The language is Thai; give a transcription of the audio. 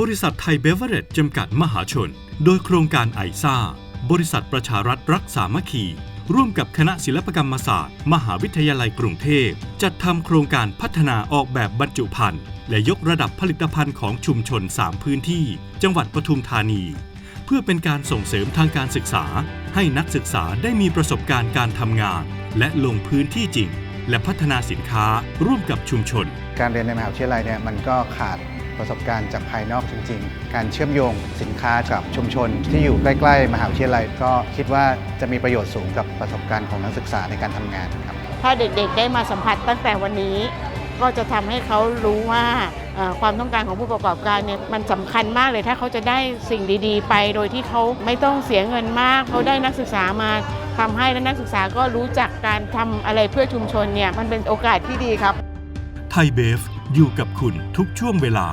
บริษัทไทยเบเวอร์เรจจำกัดมหาชน โดยโครงการไอซ่า บริษัทประชารัฐรักสามัคคี ร่วมกับคณะศิลปกรรมศาสตร์ มหาวิทยาลัยกรุงเทพ จัดทำโครงการพัฒนาออกแบบบรรจุภัณฑ์ และยกระดับผลิตภัณฑ์ของชุมชน 3 พื้นที่ จังหวัดปทุมธานี เพื่อเป็นการส่งเสริมทางการศึกษา ให้นักศึกษาได้มีประสบการณ์การทำงาน และลงพื้นที่จริง และพัฒนาสินค้าร่วมกับชุมชน การเรียนในมหาวิทยาลัยเนี่ยมันก็ขาด ประสบการณ์จากภายนอกจริง ๆ การเชื่อมโยงสินค้ากับชุมชน ที่อยู่ใกล้ ๆ มหาวิทยาลัย ก็คิดว่าจะมีประโยชน์สูงกับประสบการณ์ของนักศึกษาในการทำงานครับถ้าเด็กๆ ได้มาสัมผัสตั้งแต่วันนี้ ก็จะทำให้เขารู้ว่าความต้องการของผู้ประกอบการเนี่ยมันสำคัญมากเลยถ้าเขาจะได้สิ่งดีๆ ไป โดยที่เขาไม่ต้องเสียเงินมากเขาได้นักศึกษามาทำให้และนักศึกษาก็รู้จักการทำอะไรเพื่อชุมชนเนี่ยมันเป็นโอกาสที่ดีครับ ไทยเบฟอยู่กับคุณทุกช่วงเวลา